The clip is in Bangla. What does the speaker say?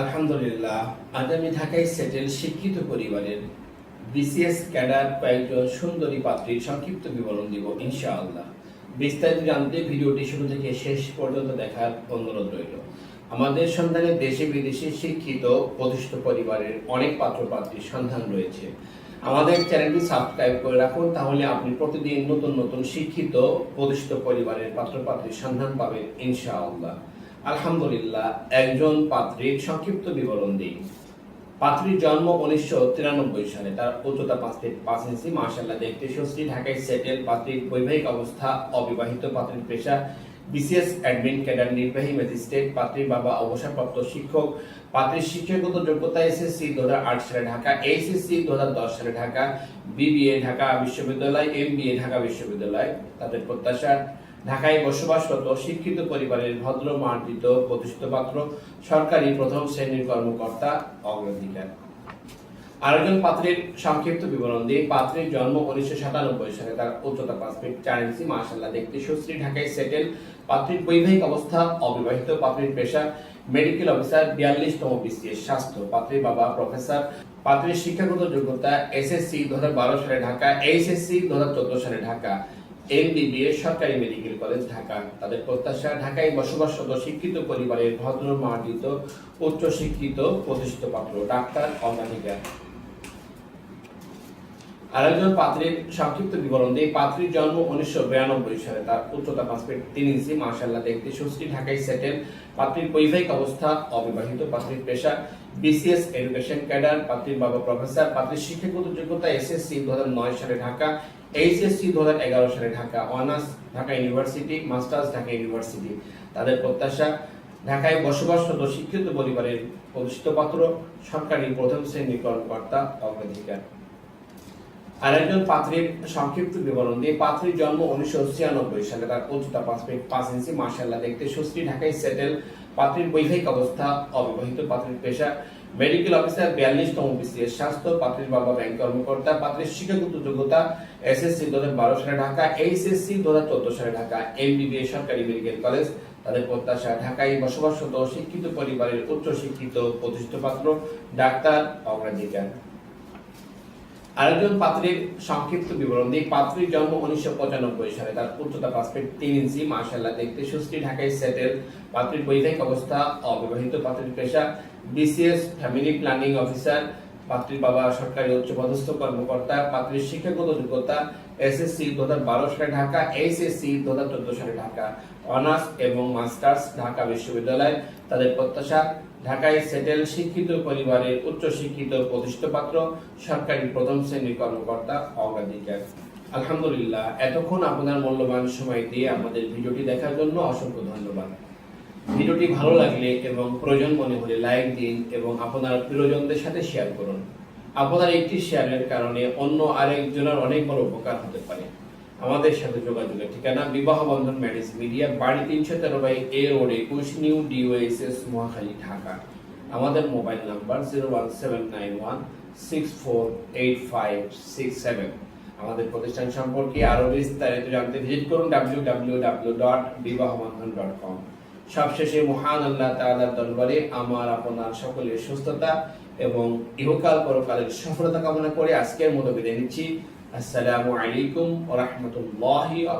আলহামদুলিল্লাহ আজ ঢাকায় সেটেল শিক্ষিত পরিবারের বিসিএস ক্যাডার কয়েকজন সুন্দরী পাত্রীর সংক্ষিপ্ত বিবরণ দিব ইনশাআল্লাহ। বিস্তারিত জানতে ভিডিওটি শুরু থেকে শেষ পর্যন্ত দেখার অনুরোধ রইল। আমাদের সন্ধানে দেশে বিদেশে শিক্ষিত প্রতিষ্ঠিত পরিবারের অনেক পাত্র পাত্রীর সন্ধান রয়েছে। আমাদের চ্যানেলটি সাবস্ক্রাইব করে রাখুন, তাহলে আপনি প্রতিদিন নতুন নতুন শিক্ষিত, প্রতিষ্ঠিত পরিবারের পাত্র পাত্রীর সন্ধান পাবেন ইনশাআল্লাহ। আলহামদুলিল্লাহ, একজন পাত্রীর সংক্ষিপ্ত বিবরণ দিই। পাত্রীর জন্ম উনিশশো তিরানব্বই সালে। তার উচ্চতা পাঁচ পাঁচ ইঞ্চি। মার্শাল্লাহ দেখতে ঢাকায় সেটেল। পাত্রীর বৈবাহিক অবস্থা, অবিবাহিত পাত্রীর পেশা, বিসিএস অ্যাডমিন ক্যাডার, নির্বাহী ম্যাজিস্ট্রেট, পাত্রীর বাবা অবসরপ্রাপ্ত শিক্ষক, পাত্রীর শিক্ষাগত যোগ্যতা এসএসসি দু আট সালে ঢাকা এইচএসসি দু দশ সালে ঢাকা, বিবিএ ঢাকা বিশ্ববিদ্যালয়, এমবিএ ঢাকা বিশ্ববিদ্যালয়। তাদের প্রত্যাশা ঢাকায় বসবাসরত শিক্ষিত পরিবারের ভদ্র, মার্জিত, প্রতিষ্ঠিত পাত্র, সরকারি প্রথম শ্রেণির কর্মকর্তা অগ্রাধিকার। আরেকজন পাত্রের সংক্ষিপ্ত বিবরণ দিয়ে পাত্রের জন্ম উনিশশো সাতানব্বই সালে তার উচ্চতা পাঁচ ফিট চার ইঞ্চি মার্শাল্লাহ দেখতে সুশ্রী, ঢাকায় সেটেল। পাত্রীর বৈবাহিক অবস্থা, অবিবাহিত, পাত্রীর পেশা, মেডিকেল অফিসার, বিয়াল্লিশতম বিসিএস স্বাস্থ্য। পাত্রীর বাবা প্রফেসর। পাত্রীর শিক্ষাগত যোগ্যতা এসএসসি দু হাজার বারো সালে ঢাকা, এইচএসসি দু হাজার চোদ্দ সালে ঢাকা। এমবিবিএস সরকারি মেডিকেল কলেজ ঢাকা। তাদের প্রত্যাশা, ঢাকায় বসবাসরত শিক্ষিত পরিবারের ভদ্র মার্জিত উচ্চ শিক্ষিত প্রতিষ্ঠিত পাত্র, ডাক্তার অর্গানিকার আরেকজন পাত্রীর সংক্ষিপ্ত বিবরণ দিয়ে পাত্রীর জন্ম উনিশশো বিরানব্বই সালে। তার উচ্চতা পাঁচ ফিট তিন ইঞ্চি মার্শাল্লাহ দেখতে সুশ্রী, ঢাকায় সেটেল পাত্রীর বৈবাহিক অবস্থা অবিবাহিত, পাত্রীর পেশা বিসিএস এডুকেশন ক্যাডার পাত্রীর বাবা প্রফেসর পাত্রীর শিক্ষাগত যোগ্যতা এসএসসি দু হাজার নয় সালে ঢাকা এইচএসসি দু হাজার এগারো সালে Dhaka honours Dhaka university masters Dhaka university তাদের প্রত্যাশা, ঢাকায় বসবাসরত শিক্ষিত পরিবারের প্রতিষ্ঠিত পাত্র, সরকারি প্রথম শ্রেণির কর্মকর্তা অগ্রাধিকার। আরেকজন পাত্রীর সংক্ষিপ্ত বিবরণ দিয়ে পাত্রীর জন্ম উনিশশো ছিয়ানব্বই সালে তার পাঁচ ইঞ্চি মার্শাল্লাহ দেখতে সুশ্রী, ঢাকায় সেটেল অবস্থা, অবিবাহিত পেশা মেডিকেল অফিসার বিসিএস স্বাস্থ্য বাবা ব্যাংক কর্মকর্তা শিক্ষাগত যোগ্যতা এসএসসি দু হাজার বারো সালে ঢাকা এইচএসসি দু হাজার চোদ্দ সালে ঢাকা সরকারি মেডিকেল কলেজ তাদের প্রত্যাশা, ঢাকায় বসবাসরত শিক্ষিত পরিবারের উচ্চ শিক্ষিত প্রতিষ্ঠিত পাত্র, ডাক্তার, অগ্রাধিকার। আরেকজন পাত্রীর সংক্ষিপ্ত বিবরণ দিই পাত্রীর জন্ম উনিশশো পঁচানব্বই সালে। তার উচ্চতা পাঁচ ফিট তিন ইঞ্চি মার্শাল্লাহ দেখতে সুস্থ ঢাকায় সেটেল পাত্রীর বৈবাহিক অবস্থা, অবিবাহিত পাত্রীর পেশা বিসিএস ফ্যামিলি প্ল্যানিং অফিসার পাত্রীর বাবা, সরকারি উচ্চপদস্থ কর্মকর্তা পাত্রীর শিক্ষাগত যোগ্যতা এসএসসি দু হাজার বারো সালে ঢাকা এইচএসসি দু হাজার চোদ্দ সালে ঢাকা, অনার্স এবং মাস্টার্স ঢাকা বিশ্ববিদ্যালয়। তাদের প্রত্যাশা, ঢাকায় সেটেল শিক্ষিত পরিবারের উচ্চ শিক্ষিত প্রতিষ্ঠিত পাত্র সরকারি প্রথম শ্রেণির কর্মকর্তা অগ্রাধিকার। আলহামদুলিল্লাহ, এতক্ষণ আপনার মূল্যবান সময় দিয়ে আমাদের ভিডিওটি দেখার জন্য অসংখ্য ধন্যবাদ। ভিডিওটি ভালো লাগলে এবং প্রয়োজন মনে হলে লাইক দিন এবং আপনার প্রিয়জনদের সাথে শেয়ার করুন। আপনার একটি শেয়ারের কারণে অন্য আরেকজনের অনেক বড় উপকার হতে পারে। আমাদের সাথে যোগাযোগের ঠিকানা বিবাহ বন্ধন ম্যারেজ মিডিয়া, বাড়ি তিনশো তেরো বাই এ রোড একুশ, নিউ ডিওএসএস মহাখালী, ঢাকা। আমাদের mobile number zero one seven nine one six four eight five six seven. আমাদের প্রতিষ্ঠান সম্পর্কে আরও বিস্তারিত জানতে ভিজিট করুন ডাব্লিউ ডাব্লিউ ডাব্লিউ ডট বিবাহ বিবাহবন্ধন ডট কম। সবশেষে মহান আল্লাহ তাআলার দরবারে আমার, আপনার সকলের সুস্থতা এবং ইহকাল পরকালের সফলতা কামনা করে আজকের মতো বিদায় নিচ্ছি। আসসালামু আলাইকুম ওয়া রাহমাতুল্লাহি ওয়া